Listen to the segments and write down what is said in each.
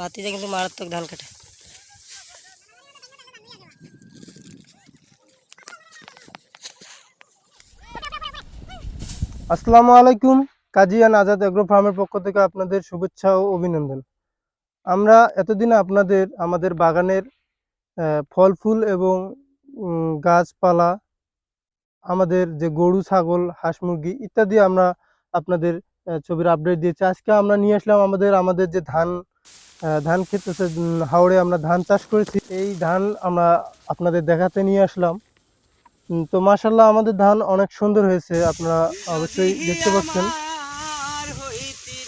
ভাতিজা কিন্তু মারাত্মক ধান কাটে। আসসালামু আলাইকুম কাজিয়ান আজাদ এগ্রো ফার্মের পক্ষ থেকে আপনাদের শুভেচ্ছা ও অভিনন্দন। আমরা এতদিন আপনাদের, আমাদের বাগানের ফল, ফুল এবং গাছপালা, আমাদের যে গরু, ছাগল, হাঁস, মুরগি ইত্যাদি আমরা আপনাদের ছবির আপডেট দিয়েছি। আজকে আমরা নিয়ে আসলাম আমাদের আমাদের যে ধান ধান ক্ষেত আছে হাওড়ে আমরা ধান চাষ করেছি। এই ধান আমরা আপনাদের দেখাতে নিয়ে আসলাম। তো মাশাল্লাহ আমাদের ধান অনেক সুন্দর হয়েছে আপনারা অবশ্যই দেখতে পাচ্ছেন। হইতি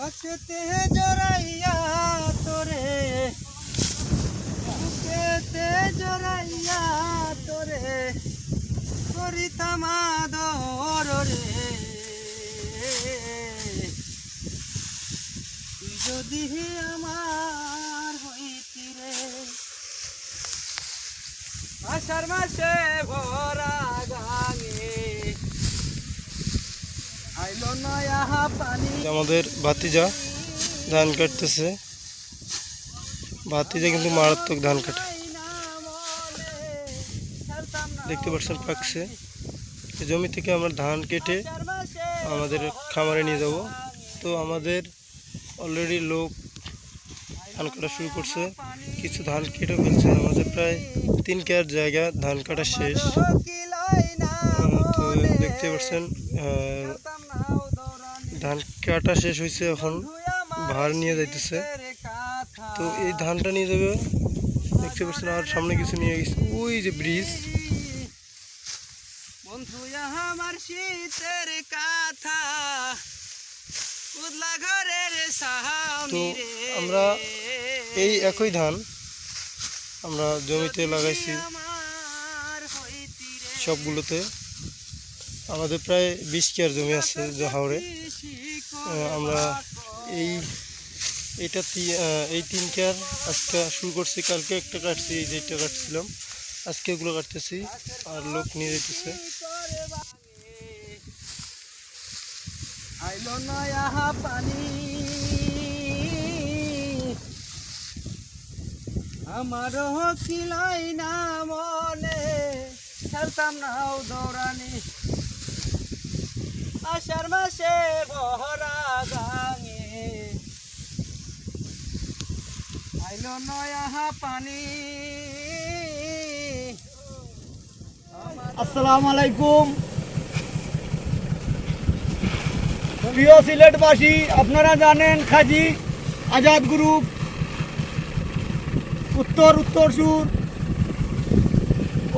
হচতে জড়াইয়া তোরে। আমার হইতি রে। আষাঢ় মাসে ভরা গাঙে আইলো নয়া পানি আমাদের ভাতিজা ধান কাটতেছে। ভাতিজা কিন্তু মারাত্মক ধান কাটে। দেখতে পাচ্ছেন পাকছে। জমি থেকে আমরা ধান কেটে আমাদের খামারে নিয়ে যাব। তো আমাদের অলরেডি লোক ধান কাটা শুরু করছে। কিছু ধান কেটে ফেলছে। আমাদের প্রায় তিন কেয়ার জায়গা ধান কাটা শেষ। তো দেখতে পাচ্ছেন ধান কাটা শেষ হয়েছে এখন ভার নিয়ে যাইতেছে। তো এই ধানটা নিয়ে যাবে দেখতে পাচ্ছেন আর সামনে কিছু নিয়ে গেছে। ওই যে ব্রিজ। বন্ধু আমার শীতের কাথা। সাহানি তো আমরা এই একই ধান আমরা জমিতে লাগাইছি সবগুলোতে। আমাদের প্রায় বিশ কেয়ার জমি আছে হাওড়ে আমরা এই এইটা তি- এই তিন কেয়ার আজকে শুরু করছি, কালকে একটা কাটছি, এই যেটা কাটছিলাম। আজকে এগুলো কাটতেছি, আর লোক নিয়ে যেতেছে আইলো নয়া পানি। আমার কিলাই না মনে, খেলতাম নাও দৌড়ানি। আষাঢ় মাসে বহরা গাঙে আইলো নয়া পানি। আসসালামু আলাইকুম। প্রিয় সিলেটবাসী, আপনারা জানেন খাজি আজাদ গ্রুপ। উত্তর উত্তর সুর।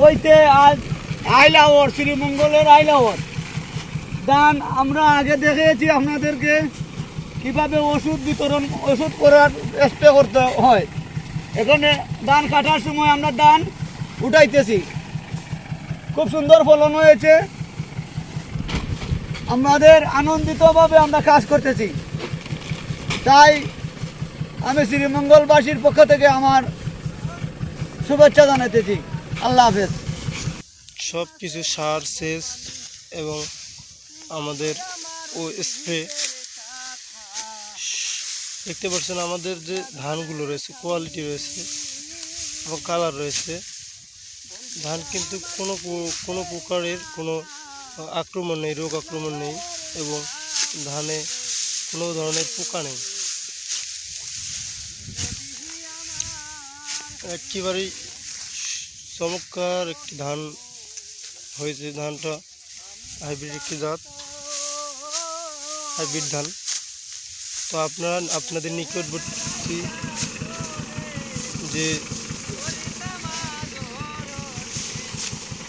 ওইতে আজ আইলাওয়ার শ্রীমঙ্গলের আইলাওয়ার দান আমরা আগে দেখেছি আপনাদেরকে কীভাবে ওষুধ বিতরণ, ওষুধ করার স্প্রে করতে হয়। এখানে ধান কাটার সময় আমরা ধান উঠাইতেছি। খুব সুন্দর ফলন হয়েছে। আমাদের আনন্দিতভাবে আমরা কাজ করতেছি। তাই আমি শ্রীমঙ্গলবাসীর পক্ষ থেকে আমার শুভেচ্ছা জানাইতেছি। আল্লাহ হাফেজ। সব কিছু সার, সেচ এবং আমাদের ও স্প্রে। দেখতে পাচ্ছেন আমাদের যে ধানগুলো রয়েছে কোয়ালিটি রয়েছে এবং কালার রয়েছে। ধান কিন্তু কোনো কোনো প্রকারের কোনো আক্রমণ নেই, রোগ আক্রমণ নেই এবং ধানে কোনো ধরনের পোকা নেই। একেবারেই চমৎকার একটি ধান হয়েছে। ধানটা হাইব্রিড একটি জাত। হাইব্রিড ধান তো আপনারা, আপনাদের নিকটবর্তী যে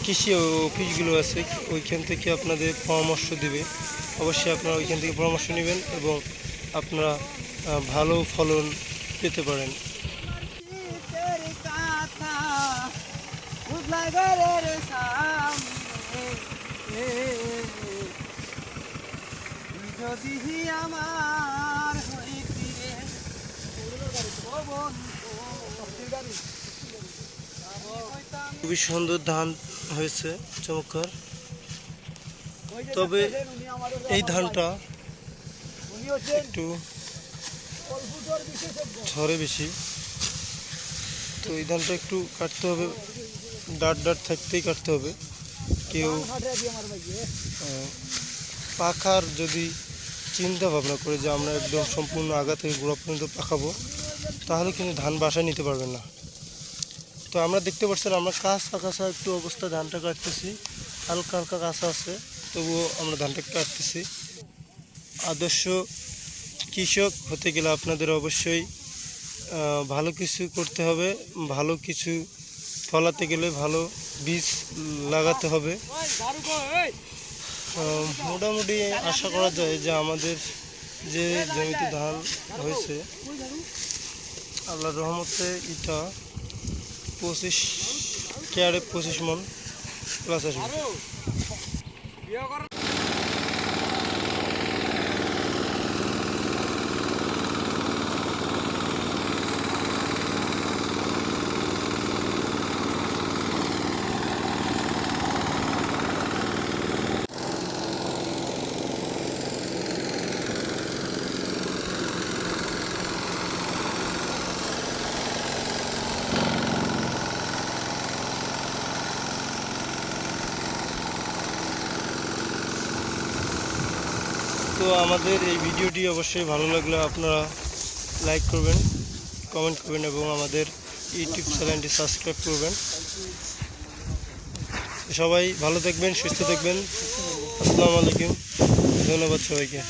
কৃষি অফিসগুলো আছে, ওইখান থেকে আপনাদের পরামর্শ দেবে। অবশ্যই আপনারা ওইখান থেকে পরামর্শ নেবেন এবং আপনারা ভালো ফলন পেতে পারেন কাঁথা উজলা ঘরের সামনে যদি আমার হইতি খুবই সুন্দর ধান হয়েছে চমৎকার। তবে এই ধানটা একটু ঝড়ে বেশি। তো এই ধানটা একটু কাটতে হবে ডাট ডাট থাকতেই কাটতে হবে। কেউ পাখার যদি চিন্তা ভাবনা করে যে আমরা একদম সম্পূর্ণ আগা থেকে গোড়া পর্যন্ত পাকাবো, তাহলে কিন্তু ধান বাসায় নিতে পারবেন না। তো আমরা দেখতে পাচ্ছি আমরা কাঁচা কাঁচা একটু অবস্থা ধানটা কাটতেছি, হালকা হালকা কাঁচা আছে, তবুও আমরা ধানটা কাটতেছি। আদর্শ কৃষক হতে গেলে আপনাদের অবশ্যই ভালো কিছু করতে হবে, ভালো কিছু ফলাতে গেলে ভালো বীজ লাগাতে হবে। মোটামুটি আশা করা যায় যে আমাদের যে জমিতে ধান হয়েছে, আল্লাহ রহমতে এটা পঁচিশ কেয়ারে পঁচিশ মন প্লাস আসবে। তো আমাদের এই ভিডিওটি অবশ্যই ভালো লাগলে আপনারা লাইক করবেন কমেন্ট করবেন এবং আমাদের ইউটিউব চ্যানেলটি সাবস্ক্রাইব করবেন। সবাই ভালো থাকবেন, সুস্থ থাকবেন। আসসালামু আলাইকুম। ধন্যবাদ সবাইকে।